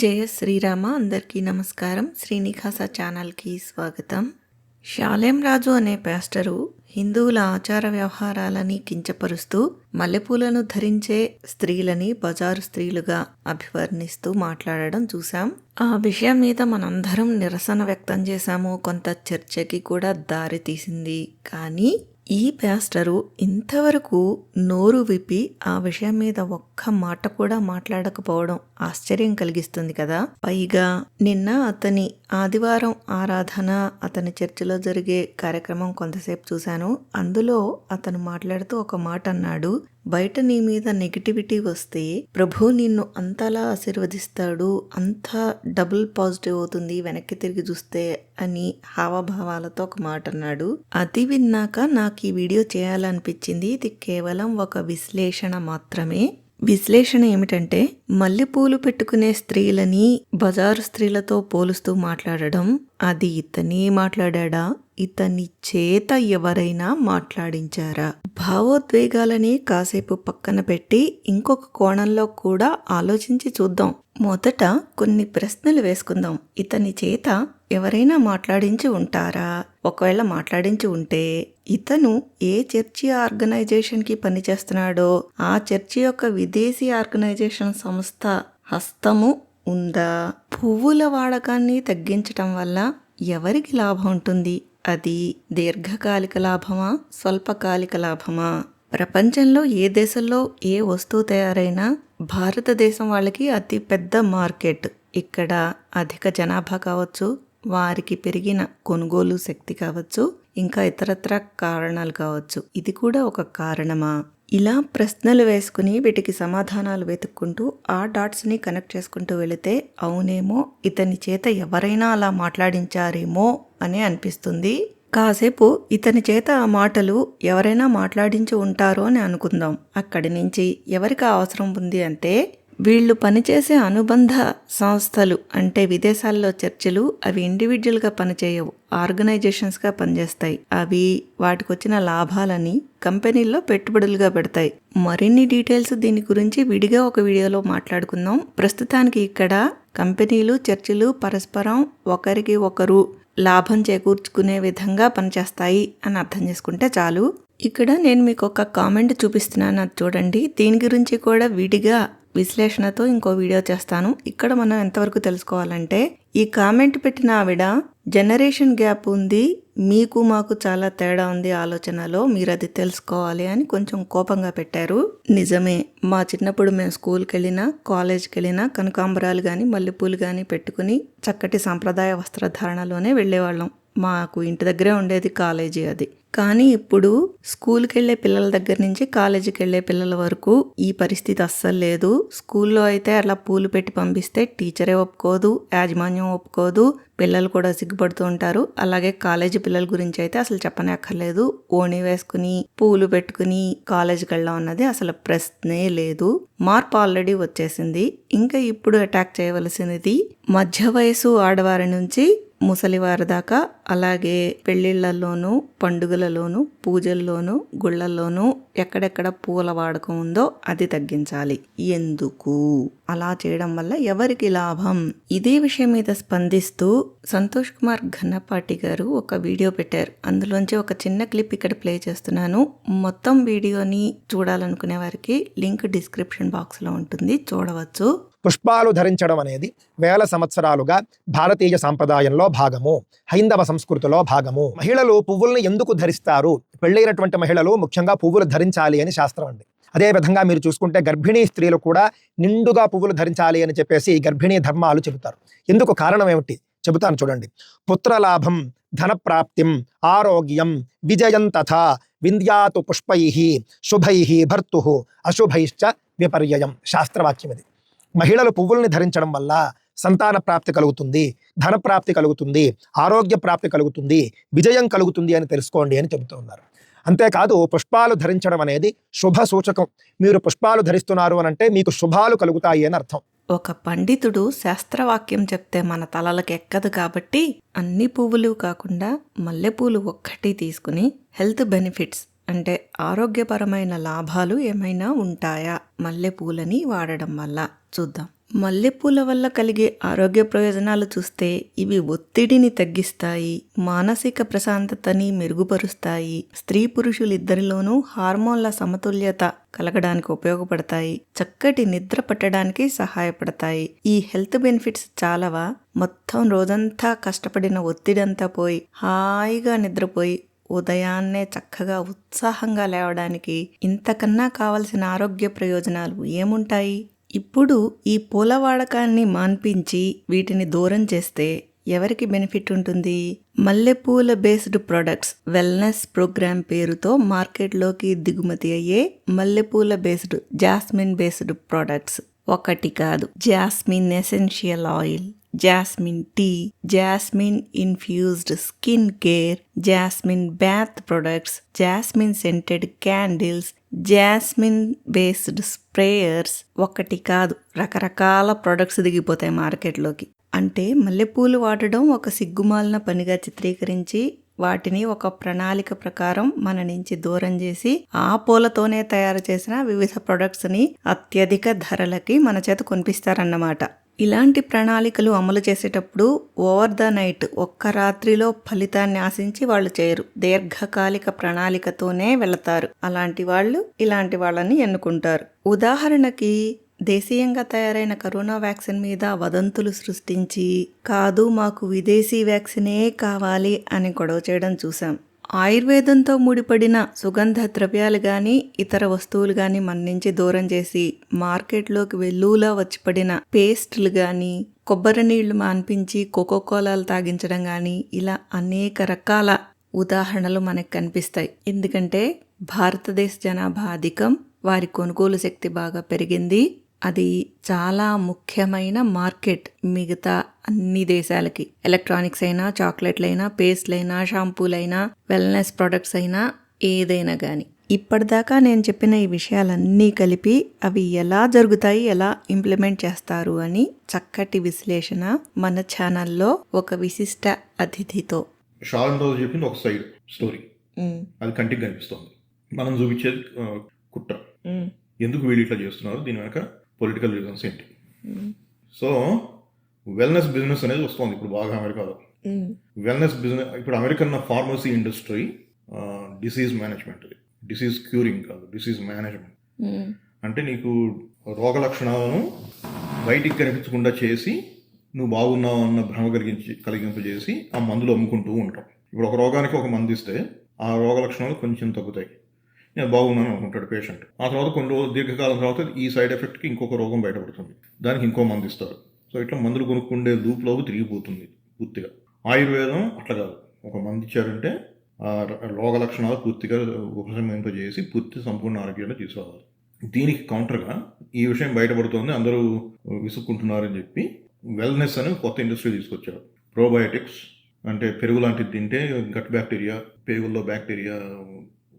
జయ శ్రీరామ అందరికీ నమస్కారం. శ్రీనివాస ఛానల్కి స్వాగతం. శాలేం రాజు అనే పాస్టరు హిందువుల ఆచార వ్యవహారాలని కించపరుస్తూ మల్లెపూలను ధరించే స్త్రీలని బజారు స్త్రీలుగా అభివర్ణిస్తూ మాట్లాడడం చూశాం. ఆ విషయం మీద మనందరం నిరసన వ్యక్తం చేశాము. కొంత చర్చకి కూడా దారి తీసింది. కానీ ఈ పాస్టరు ఇంతవరకు నోరు విప్పి ఆ విషయం మీద ఒక్క మాట కూడా మాట్లాడకపోవడం ఆశ్చర్యం కలిగిస్తుంది కదా. పైగా నిన్న అతని ఆదివారం ఆరాధన అతని చర్చిలో జరిగే కార్యక్రమం కొంతసేపు చూశాను. అందులో అతను మాట్లాడుతూ ఒక మాట అన్నాడు. బయట నీ మీద నెగిటివిటీ వస్తే ప్రభు నిన్ను అంతలా ఆశీర్వదిస్తాడు అంతా డబుల్ పాజిటివ్ అవుతుంది వెనక్కి తిరిగి చూస్తే అని హావభావాలతో ఒక మాట అన్నాడు. అది విన్నాక నాకు ఈ వీడియో చేయాలనిపించింది. ఇది కేవలం ఒక విశ్లేషణ మాత్రమే. విశ్లేషణ ఏమిటంటే మల్లెపూలు పెట్టుకునే స్త్రీలని బజారు స్త్రీలతో పోలుస్తూ మాట్లాడడం. అది ఇతనే మాట్లాడా ఇతని చేత ఎవరైనా మాట్లాడించారా? భావోద్వేగాలని కాసేపు పక్కన పెట్టి ఇంకొక కోణంలో కూడా ఆలోచించి చూద్దాం. మొదట కొన్ని ప్రశ్నలు వేసుకుందాం. ఇతని చేత ఎవరైనా మాట్లాడించి ఉంటారా? ఒకవేళ మాట్లాడించి ఉంటే ఇతను ఏ చర్చి ఆర్గనైజేషన్కి పనిచేస్తున్నాడో ఆ చర్చి యొక్క విదేశీ ఆర్గనైజేషన్ సంస్థ హస్తము ఉందా? పువ్వుల వాడకాన్ని తగ్గించటం వల్ల ఎవరికి లాభం ఉంటుంది? అది దీర్ఘకాలిక లాభమా? స్వల్పకాలిక లాభమా? ప్రపంచంలో ఏ దేశంలో ఏ వస్తువు తయారైనా భారతదేశం వాళ్ళకి అతి పెద్ద మార్కెట్. ఇక్కడ అధిక జనాభా కావచ్చు వారికి పెరిగిన కొనుగోలు శక్తి కావచ్చు ఇంకా ఇతరత్ర కారణాలు కావచ్చు. ఇది కూడా ఒక కారణమా? ఇలా ప్రశ్నలు వేసుకుని వీటికి సమాధానాలు వెతుక్కుంటూ ఆ డాట్స్ని కనెక్ట్ చేసుకుంటూ వెళితే అవునేమో ఇతని చేత ఎవరైనా అలా మాట్లాడించారేమో అని అనిపిస్తుంది. కాసేపు ఇతని చేత ఆ మాటలు ఎవరైనా మాట్లాడించి ఉంటారో అని అనుకుందాం. అక్కడి నుంచి ఎవరికి అవసరం ఉంది అంటే వీళ్ళు పనిచేసే అనుబంధ సంస్థలు అంటే విదేశాల్లో చర్చలు అవి ఇండివిజువల్గా పనిచేయవు. ఆర్గనైజేషన్స్గా పనిచేస్తాయి. అవి వాటికి వచ్చిన లాభాలని కంపెనీల్లో పెట్టుబడులుగా పెడతాయి. మరిన్ని డీటెయిల్స్ దీని గురించి విడిగా ఒక వీడియోలో మాట్లాడుకుందాం. ప్రస్తుతానికి ఇక్కడ కంపెనీలు చర్చిలు పరస్పరం ఒకరికి ఒకరు లాభం చేకూర్చుకునే విధంగా పనిచేస్తాయి అని అర్థం చేసుకుంటే చాలు. ఇక్కడ నేను మీకు ఒక కామెంట్ చూపిస్తున్నాను. అది చూడండి. దీని గురించి కూడా విడిగా విశ్లేషణతో ఇంకో వీడియో చేస్తాను. ఇక్కడ మనం ఎంతవరకు తెలుసుకోవాలంటే ఈ కామెంట్ పెట్టిన ఆవిడ జనరేషన్ గ్యాప్ ఉంది మీకు మాకు చాలా తేడా ఉంది ఆలోచనలో మీరు అది తెలుసుకోవాలి అని కొంచెం కోపంగా పెట్టారు. నిజమే మా చిన్నప్పుడు మేము స్కూల్కి వెళ్ళినా కాలేజ్కి వెళ్ళినా కనకాంబరాలు కానీ మల్లెపూలు కానీ పెట్టుకుని చక్కటి సాంప్రదాయ వస్త్రధారణలోనే వెళ్ళేవాళ్ళం. మాకు ఇంటి దగ్గరే ఉండేది కాలేజీ అది. కానీ ఇప్పుడు స్కూల్కి వెళ్ళే పిల్లల దగ్గర నుంచి కాలేజీకి వెళ్ళే పిల్లల వరకు ఈ పరిస్థితి అస్సలు లేదు. స్కూల్లో అయితే అలా పూలు పెట్టి పంపిస్తే టీచరే ఒప్పుకోదు యాజమాన్యం ఒప్పుకోదు పిల్లలు కూడా సిగ్గుపడుతూ ఉంటారు. అలాగే కాలేజీ పిల్లల గురించి అయితే అసలు చెప్పనే అక్కర్లేదు ఓణి వేసుకుని పూలు పెట్టుకుని కాలేజీకి వెళ్ళడం అన్నది అసలు ప్రశ్నే లేదు. మార్పు ఆల్రెడీ వచ్చేసింది. ఇంకా ఇప్పుడు అటాక్ చేయవలసినది మధ్య వయసు ఆడవారి నుంచి ముసలివారి దాకా అలాగే పెళ్ళిళ్ళల్లోనూ పండుగలలోనూ పూజల్లోనూ గుళ్ళల్లోనూ ఎక్కడెక్కడ పూల వాడకం ఉందో అది తగ్గించాలి. ఎందుకు? అలా చేయడం వల్ల ఎవరికి లాభం? ఇదే విషయం మీద స్పందిస్తూ సంతోష్ కుమార్ ఘన్నపాటి గారు ఒక వీడియో పెట్టారు. అందులోంచి ఒక చిన్న క్లిప్ ఇక్కడ ప్లే చేస్తున్నాను. మొత్తం వీడియోని చూడాలనుకునే వారికి లింక్ డిస్క్రిప్షన్ బాక్స్లో ఉంటుంది. చూడవచ్చు. పుష్పాలు ధరించడం అనేది వేల సంవత్సరాలుగా భారతీయ సాంప్రదాయంలో భాగము హైందవ సంస్కృతిలో భాగము. మహిళలు పువ్వుల్ని ఎందుకు ధరిస్తారు? పెళ్ళైనటువంటి మహిళలు ముఖ్యంగా పువ్వులు ధరించాలి అని శాస్త్రం అండి. అదేవిధంగా మీరు చూసుకుంటే గర్భిణీ స్త్రీలు కూడా నిండుగా పువ్వులు ధరించాలి అని చెప్పేసి గర్భిణీ ధర్మాలు చెబుతారు. ఎందుకు కారణం ఏమిటి? చెబుతాను చూడండి. పుత్రలాభం ధనప్రాప్తిం ఆరోగ్యం విజయం తథా వింధ్యాతు పుష్పై శుభై భర్తు అశుభైశ్చ విపర్యయం. శాస్త్రవాక్యం ఇది. మహిళలు పువ్వుల్ని ధరించడం వల్ల సంతాన ప్రాప్తి కలుగుతుంది ధన ప్రాప్తి కలుగుతుంది ఆరోగ్య ప్రాప్తి కలుగుతుంది విజయం కలుగుతుంది అని తెలుసుకోండి అని చెబుతూ ఉన్నారు. అంతేకాదు పుష్పాలు ధరించడం అనేది శుభ సూచకం. మీరు పుష్పాలు ధరిస్తున్నారు అని అంటే మీకు శుభాలు కలుగుతాయి అని అర్థం. ఒక పండితుడు శాస్త్రవాక్యం చెప్తే మన తలలకు ఎక్కదు కాబట్టి అన్ని పువ్వులు కాకుండా మల్లెపూలు ఒక్కటి తీసుకుని హెల్త్ బెనిఫిట్స్ అంటే ఆరోగ్యపరమైన లాభాలు ఏమైనా ఉంటాయా? మల్లెపూలని వాడడం వల్ల. చూద్దాం. మల్లెపూల వల్ల కలిగే ఆరోగ్య ప్రయోజనాలు చూస్తే ఇవి ఒత్తిడిని తగ్గిస్తాయి మానసిక ప్రశాంతతని మెరుగుపరుస్తాయి స్త్రీ పురుషులిద్దరిలోనూ హార్మోన్ల సమతుల్యత కలగడానికి ఉపయోగపడతాయి చక్కటి నిద్ర పట్టడానికి సహాయపడతాయి. ఈ హెల్త్ బెనిఫిట్స్ చాలావా? మొత్తం రోజంతా కష్టపడిన ఒత్తిడంతా పోయి హాయిగా నిద్రపోయి ఉదయాన్నే చక్కగా ఉత్సాహంగా లేవడానికి ఇంతకన్నా కావలసిన ఆరోగ్య ప్రయోజనాలు ఏముంటాయి? ఇప్పుడు ఈ పూల వాడకాన్ని మాన్పించి వీటిని దూరం చేస్తే ఎవరికి బెనిఫిట్ ఉంటుంది? మల్లెపూల బేస్డ్ ప్రొడక్ట్స్ వెల్నెస్ ప్రోగ్రామ్ పేరుతో మార్కెట్లోకి దిగుమతి అయ్యే మల్లెపూల బేస్డ్ జాస్మిన్ బేస్డ్ ప్రొడక్ట్స్. ఒకటి కాదు jasmine essential oil. Jasmine tea jasmine infused skin care jasmine bath products jasmine scented candles jasmine based sprayers ఒకటి కాదు రకరకాల ప్రొడక్ట్స్ దిగిపోతాయి మార్కెట్లోకి. అంటే మల్లెపూలు వాడడం ఒక సిగ్గుమాలిన పనిగా చిత్రీకరించి వాటిని ఒక ప్రణాళిక ప్రకారం మన నుంచి దూరం చేసి ఆ పూలతోనే తయారు చేసిన వివిధ ప్రొడక్ట్స్ని అత్యధిక ధరలకి మన చేత కొనిపిస్తారన్నమాట. ఇలాంటి ప్రణాళికలు అమలు చేసేటప్పుడు ఓవర్ ద నైట్ ఒక్క రాత్రిలో ఫలితాన్ని ఆశించి వాళ్ళు చేయరు. దీర్ఘకాలిక ప్రణాళికతోనే వెళతారు. అలాంటి వాళ్ళు ఇలాంటి వాళ్ళని ఎన్నుకుంటారు. ఉదాహరణకి దేశీయంగా తయారైన కరోనా వ్యాక్సిన్ మీద వదంతులు సృష్టించి కాదు మాకు విదేశీ వ్యాక్సినే కావాలి అని గొడవ చేయడం చూసాం ఆయుర్వేదంతో ముడిపడిన సుగంధ ద్రవ్యాలు కానీ ఇతర వస్తువులు కానీ మన నుంచి దూరం చేసి మార్కెట్లోకి వెల్లులా వచ్చిపడిన పేస్ట్లు పేస్టులు కానీ కొబ్బరి నీళ్ళు మాన్పించి కోకో కోలాలు తాగించడం కానీ ఇలా అనేక రకాల ఉదాహరణలు మనకు కనిపిస్తాయి. ఎందుకంటే భారతదేశ జనాభా అధికం వారి కొనుగోలు శక్తి బాగా పెరిగింది. అది చాలా ముఖ్యమైన మార్కెట్ మిగతా అన్ని దేశాలకి. ఎలక్ట్రానిక్స్ అయినా చాక్లెట్లైనా పేస్ట్లైనా షాంపూలైనా వెల్నెస్ ప్రొడక్ట్స్ అయినా ఏదైనా కానీ ఇప్పటిదాకా నేను చెప్పిన ఈ విషయాలన్నీ కలిపి అవి ఎలా జరుగుతాయి ఎలా ఇంప్లిమెంట్ చేస్తారు అని చక్కటి విశ్లేషణ మన ఛానల్లో ఒక విశిష్ట అతిథితో. రోజు ఒక సైడ్ స్టోరీ. అది కంటికి కనిపిస్తుంది. మనం చూపించేది కుట్ర. ఎందుకు వీళ్ళు ఇట్లా చేస్తున్నారు? దీని వెనక పొలిటికల్ రీజన్స్ ఏంటి? సో వెల్నెస్ బిజినెస్ అనేది వస్తుంది ఇప్పుడు బాగా అమెరికాలో. వెల్నెస్ బిజినెస్ ఇప్పుడు American pharmacy industry disease management disease curing కాదు డిసీజ్ మేనేజ్మెంట్ ఉమ్, అంటే నీకు రోగ లక్షణాలను బయటికి కనిపించకుండా చేసి నువ్వు బాగున్నావు అన్న భ్రమ కలిగించి కలిగింపజేసి ఆ మందులు అమ్ముకుంటూ ఉంటాం. ఇప్పుడు ఒక రోగానికి ఒక మందు ఇస్తే ఆ రోగ లక్షణాలు కొంచెం తగ్గుతాయి. నేను బాగున్నాను అనుకుంటాడు పేషెంట్. ఆ తర్వాత కొన్ని రోజులు దీర్ఘకాలం తర్వాత ఈ సైడ్ ఎఫెక్ట్కి ఇంకొక రోగం బయటపడుతుంది. దానికి ఇంకో మందు ఇస్తారు. సో ఇట్లా మందులు కొనుక్కుండే లూప్లోకి తిరిగిపోతుంది పూర్తిగా. ఆయుర్వేదం అట్లా కాదు. ఒక మంది ఇచ్చారంటే ఆ రోగ లక్షణాలు పూర్తిగా ఉపశమింపజేసి పూర్తి సంపూర్ణ ఆరోగ్యాన్ని తీసుకురావాలి దీనికి కౌంటర్గా ఈ విషయం బయటపడుతోంది. అందరూ విసుక్కుంటున్నారని చెప్పి వెల్నెస్ అని కొత్త ఇండస్ట్రీ తీసుకొచ్చారు. ప్రోబయోటిక్స్ అంటే పెరుగు లాంటిది తింటే గట్ బ్యాక్టీరియా పెరుగుల్లో బ్యాక్టీరియా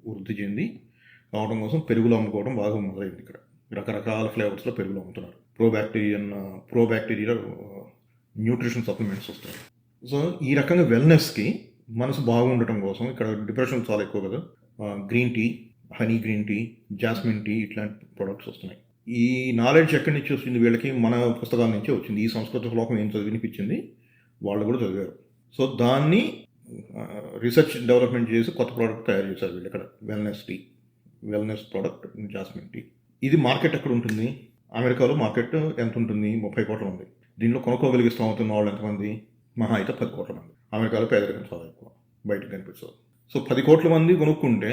వృద్ధి చెంది కావడం కోసం పెరుగులు అమ్ముకోవడం బాగా మొదలైంది ఇక్కడ. రకరకాల ఫ్లేవర్స్లో పెరుగులు అమ్ముతున్నారు. Pro bacterian pro bacteria nutrition supplements వస్తాయి. సో ఈ రకంగా వెల్నెస్కి మనసు బాగుండటం కోసం ఇక్కడ డిప్రెషన్ చాలా ఎక్కువ కదా. Green tea honey green tea jasmine tea ఇట్లాంటి ప్రొడక్ట్స్ వస్తున్నాయి. ఈ నాలెడ్జ్ ఎక్కడి నుంచి వచ్చింది? వీళ్ళకి మన పుస్తకాల నుంచే వచ్చింది. ఈ సంస్కృత శ్లోకం ఏం చదివినిపించింది? వాళ్ళు కూడా చదివారు. సో దాన్ని రీసెర్చ్ డెవలప్మెంట్ చేసి కొత్త ప్రోడక్ట్ తయారు చేశారు వీళ్ళు ఇక్కడ wellness tea wellness product jasmine tea. ఇది మార్కెట్ ఎక్కడ ఉంటుంది? అమెరికాలో మార్కెట్ ఎంత ఉంటుంది? ముప్పై కోట్ల ఉంది దీనిలో కొనుక్కోగలిగే స్తోమత వాళ్ళు ఎంతమంది? మహా అయితే పది కోట్ల మంది. అమెరికాలో పేదరికం చాలా ఎక్కువ బయటకు కనిపిస్తుంది. సో పది కోట్ల మంది కొనుక్కుంటే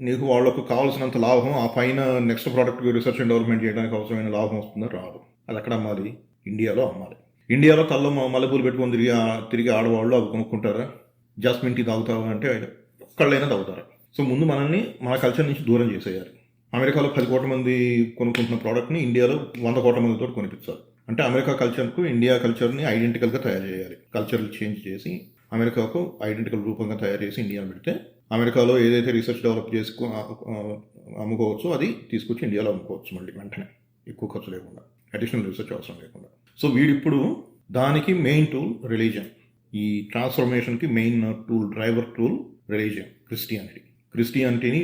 నీకు వాళ్ళకు కావాల్సినంత లాభం ఆ పైన next product research and development చేయడానికి అవసరమైన లాభం వస్తుందో రాదు. అది ఎక్కడ అమ్మాలి? ఇండియాలో అమ్మాలి. ఇండియాలో కళ్ళ మల్లెపూలు పెట్టుకొని తిరిగి తిరిగి ఆడవాళ్ళు అవి కొనుక్కుంటారా? జాస్మిన్ టీ తాగుతావా అంటే ఒక్కళ్ళైనా తాగుతారు. సో ముందు మనల్ని మన కల్చర్ నుంచి దూరం చేసేయాలి. అమెరికాలో పది కోట్ల మంది కొనుక్కుంటున్న ప్రోడక్ట్ని ఇండియాలో వంద కోట్ల మందితో కొనిపించాలి అంటే అమెరికా కల్చర్కు ఇండియా కల్చర్ని ఐడెంటికల్గా తయారు చేయాలి. కల్చరల్ చేంజ్ చేసి అమెరికాకు ఐడెంటికల్ రూపంగా తయారు చేసి ఇండియాలో పెడితే అమెరికాలో ఏదైతే రీసెర్చ్ డెవలప్ చేసుకో అమ్ముకోవచ్చో అది తీసుకొచ్చి ఇండియాలో అమ్ముకోవచ్చు మళ్ళీ వెంటనే. ఎక్కువ ఖర్చు లేకుండా. అడిషనల్ రీసెర్చ్ అవసరం లేకుండా. సో వీడిప్పుడు దానికి మెయిన్ టూల్ రిలీజన్ ఈ ట్రాన్స్ఫర్మేషన్కి main tool driver tool religion Christianity క్రిస్టియానిటీని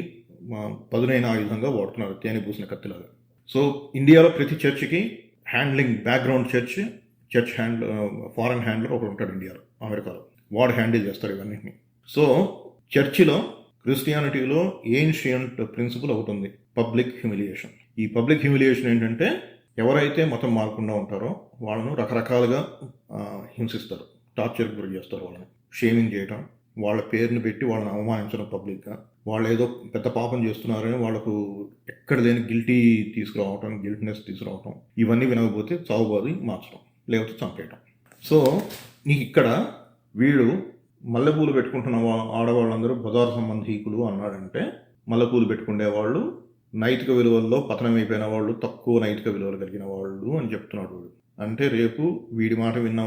పదునైన ఆయుధంగా వాడుతున్నారు తేనె పూసిన కత్తిలాగా. సో ఇండియాలో ప్రతి చర్చికి handling background church church hand foreign handler ఒకడు ఉంటాడు ఇండియాలో అమెరికాలో. వాడు హ్యాండిల్ చేస్తారు ఇవన్నింటినీ. సో చర్చిలో క్రిస్టియానిటీలో ఏన్షియంట్ ప్రిన్సిపల్ అవుతుంది పబ్లిక్ హ్యూమిలియేషన్ ఈ పబ్లిక్ హ్యూమిలియేషన్ ఏంటంటే ఎవరైతే మతం మారకుండా ఉంటారో వాళ్ళను రకరకాలుగా హింసిస్తారు. టార్చర్కి గురి చేస్తారు వాళ్ళని. షేమింగ్ చేయటం వాళ్ళ పేరుని పెట్టి వాళ్ళని అవమానించడం పబ్లిక్గా. వాళ్ళు ఏదో పెద్ద పాపం చేస్తున్నారని వాళ్ళకు ఎక్కడ లేని గిల్టీ తీసుకురావటం గిల్ట్నెస్ తీసుకురావటం ఇవన్నీ వినకపోతే చావుబాది మార్చడం లేకపోతే చంపేయటం. సో నీకు ఇక్కడ వీడు మల్లెపూలు పెట్టుకుంటున్న వా- ఆడవాళ్ళందరూ బజారు సంబంధీకులు అన్నాడంటే మల్లెపూలు పెట్టుకునే వాళ్ళు నైతిక విలువల్లో పతనమైపోయిన వాళ్ళు తక్కువ నైతిక విలువలు కలిగిన వాళ్ళు అని చెప్తున్నాడు వీడు. అంటే రేపు వీడి మాట విన్న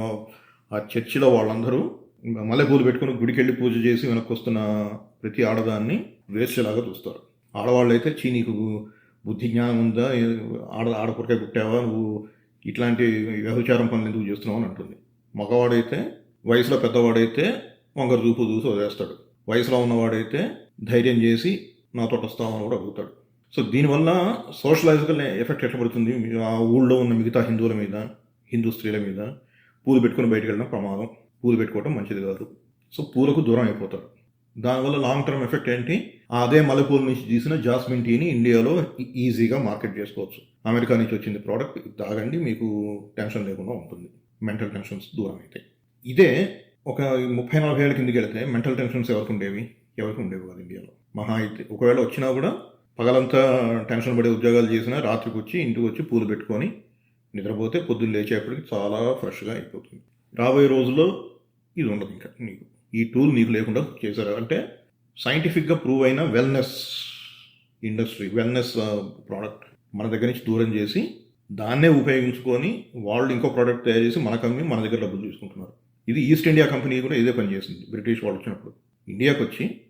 ఆ చర్చిలో వాళ్ళందరూ మల్లెపూలు పెట్టుకుని గుడికి వెళ్ళి పూజ చేసి వెనక్కి వస్తున్న ప్రతి ఆడదాన్ని వేశ్యలాగా చూస్తారు. ఆడవాళ్ళు అయితే చీ నీకు బుద్ధి జ్ఞానం ఉందా? ఆడ ఆడపురకాయ పుట్టావా? నువ్వు ఇట్లాంటి వ్యభిచారం పనులు ఎందుకు చేస్తున్నావు అని అంటుంది. మగవాడైతే వయసులో పెద్దవాడైతే వంగరు చూపు చూసి వదిలేస్తాడు. వయసులో ఉన్నవాడైతే ధైర్యం చేసి నాతో వస్తామని కూడా అడుగుతాడు. సో దీనివల్ల సోషలైజికల్ ఎఫెక్ట్ ఎట్లా పడుతుంది? ఆ ఊళ్ళో ఉన్న మిగతా హిందువుల మీద హిందూ స్త్రీల మీద పూలు పెట్టుకుని బయటకు వెళ్ళడం ప్రమాదం. పూలు పెట్టుకోవడం మంచిది కాదు. సో పూలకు దూరం అయిపోతారు. దానివల్ల లాంగ్ టర్మ్ ఎఫెక్ట్ ఏంటి? అదే మల్లెపూల నుంచి తీసిన జాస్మిన్ టీని ఇండియాలో ఈజీగా మార్కెట్ చేసుకోవచ్చు. అమెరికా నుంచి వచ్చింది ప్రోడక్ట్ తాగండి మీకు టెన్షన్ లేకుండా ఉంటుంది. మెంటల్ టెన్షన్స్ దూరం అయితే. ఇదే ఒక ముప్పై నలభై ఏళ్ళ కిందకి వెళితే మెంటల్ టెన్షన్స్ ఎవరికి ఉండేవి? ఎవరికి ఉండేవి కాదు ఇండియాలో. మహా అయితే. ఒకవేళ వచ్చినా కూడా పగలంతా టెన్షన్ పడే ఉద్యోగాలు చేసినా రాత్రికి వచ్చి ఇంటికి వచ్చి పూలు పెట్టుకొని నిద్రపోతే పొద్దున్న లేచేపటికి చాలా ఫ్రెష్గా అయిపోతుంది. రాబోయే రోజుల్లో ఇది ఉండదు ఇంకా నీకు. ఈ టూల్ నీకు లేకుండా చేశారు. అంటే సైంటిఫిక్గా ప్రూవ్ అయిన వెల్నెస్ ఇండస్ట్రీ వెల్నెస్ ప్రోడక్ట్ మన దగ్గర నుంచి దూరం చేసి దాన్నే ఉపయోగించుకొని వాళ్ళు ఇంకో ప్రోడక్ట్ తయారు చేసి మన కంపెనీ మన దగ్గర డబ్బులు తీసుకుంటున్నారు. ఇది ఈస్ట్ ఇండియా కంపెనీ కూడా ఇదే పని చేసింది. బ్రిటిష్ వాళ్ళు వచ్చినప్పుడు. ఇండియాకి వచ్చి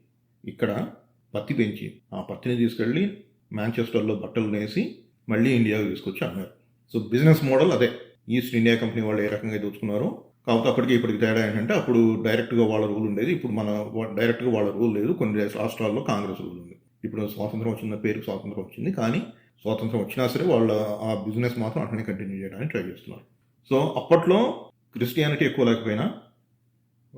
ఇక్కడ పత్తి పెంచి ఆ పత్తిని తీసుకెళ్ళి మాంచెస్టర్లో బట్టలు నేసి మళ్ళీ ఇండియాకి తీసుకొచ్చి అమ్మారు. సో బిజినెస్ మోడల్ అదే. ఈస్ట్ ఇండియా కంపెనీ వాళ్ళు ఏ రకంగా దోచుకున్నారో కాకపోతే అప్పటికి ఇప్పటికి తేడా ఏంటంటే అప్పుడు డైరెక్ట్గా వాళ్ళ రూల్ ఉండేది. ఇప్పుడు మన డైరెక్ట్గా వాళ్ళ రూల్ లేదు. కొన్ని రాష్ట్రాల్లో కాంగ్రెస్ రూల్ ఉంది. ఇప్పుడు స్వాతంత్రం వచ్చిన పేరుకి స్వాతంత్రం వచ్చింది. కానీ స్వాతంత్రం వచ్చినా సరే వాళ్ళ ఆ బిజినెస్ మాత్రం అట్లనే కంటిన్యూ చేయడానికి ట్రై చేస్తున్నారు. సో అప్పట్లో క్రిస్టియానిటీ ఎక్కువ లేకపోయినా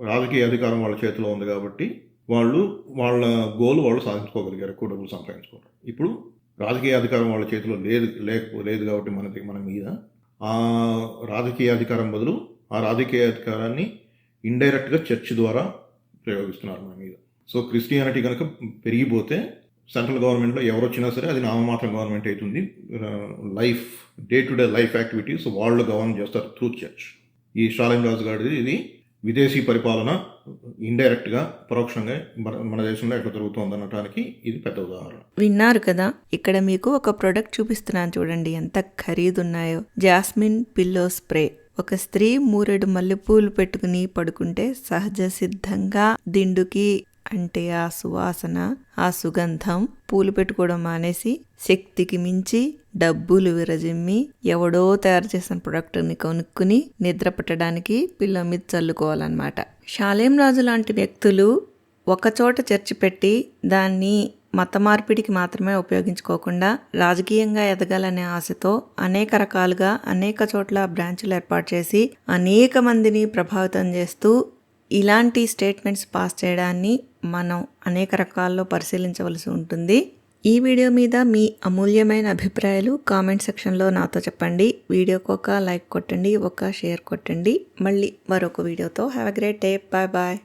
రాజకీయ అధికారం వాళ్ళ చేతిలో ఉంది కాబట్టి వాళ్ళు వాళ్ళ గోల్ వాళ్ళు సాధించుకోగలిగారు. ఎక్కువ డబ్బులు సంపాదించుకోవడం ఇప్పుడు రాజకీయ అధికారం వాళ్ళ చేతిలో లేదు లేకపో లేదు కాబట్టి మనకి మన మీద. ఆ రాజకీయ అధికారం బదులు ఆ రాజకీయ అధికారాన్ని ఇండైరెక్ట్గా చర్చ్ ద్వారా ప్రయోగిస్తున్నారు మన మీద. సో క్రిస్టియానిటీ కనుక పెరిగిపోతే సెంట్రల్ గవర్నమెంట్లో ఎవరు వచ్చినా సరే అది నామమాత్రం గవర్నమెంట్ అవుతుంది life day to day life activities వాళ్ళు గవర్న్ చేస్తారు త్రూ చర్చ్. ఈ షాలిం రాజు గారిది ఇది విదేశీ పరిపాలన ఇండైరెక్ట్గా పరోక్షంగా మన దేశంలో ఎట్లా జరుగుతుంది అనటానికి ఇది పెద్ద ఉదాహరణ. విన్నారు కదా ఇక్కడ మీకు ఒక ప్రొడక్ట్ చూపిస్తున్నాను చూడండి ఎంత ఖరీదున్నాయో. జాస్మిన్ పిల్లో స్ప్రే ఒక స్త్రీ మూరెడు మల్లెపూలు పెట్టుకుని పడుకుంటే సహజ సిద్ధంగా దిండుకి అంటే ఆ సువాసన ఆ సుగంధం పూలు పెట్టుకోవడం మానేసి శక్తికి మించి డబ్బులు విరజిమ్మి ఎవడో తయారు చేసిన ప్రొడక్ట్ని కొనుక్కుని నిద్ర పట్టడానికి పిల్ల మీద చల్లుకోవాలన్నమాట. షాలేం రాజు లాంటి వ్యక్తులు ఒకచోట చర్చి పెట్టి దాన్ని మత మార్పిడికి మాత్రమే ఉపయోగించుకోకుండా రాజకీయంగా ఎదగాలనే ఆశతో అనేక రకాలుగా అనేక చోట్ల బ్రాంచులు ఏర్పాటు చేసి అనేక మందిని ప్రభావితం చేస్తూ ఇలాంటి స్టేట్మెంట్స్ పాస్ చేయడాన్ని మనం అనేక రకాల్లో పరిశీలించవలసి ఉంటుంది. ఈ వీడియో మీద మీ అమూల్యమైన అభిప్రాయాలు కామెంట్ సెక్షన్లో నాతో చెప్పండి. వీడియోకి ఒక లైక్ కొట్టండి ఒక షేర్ కొట్టండి. మళ్ళీ మరొక వీడియోతో. Have a great day bye bye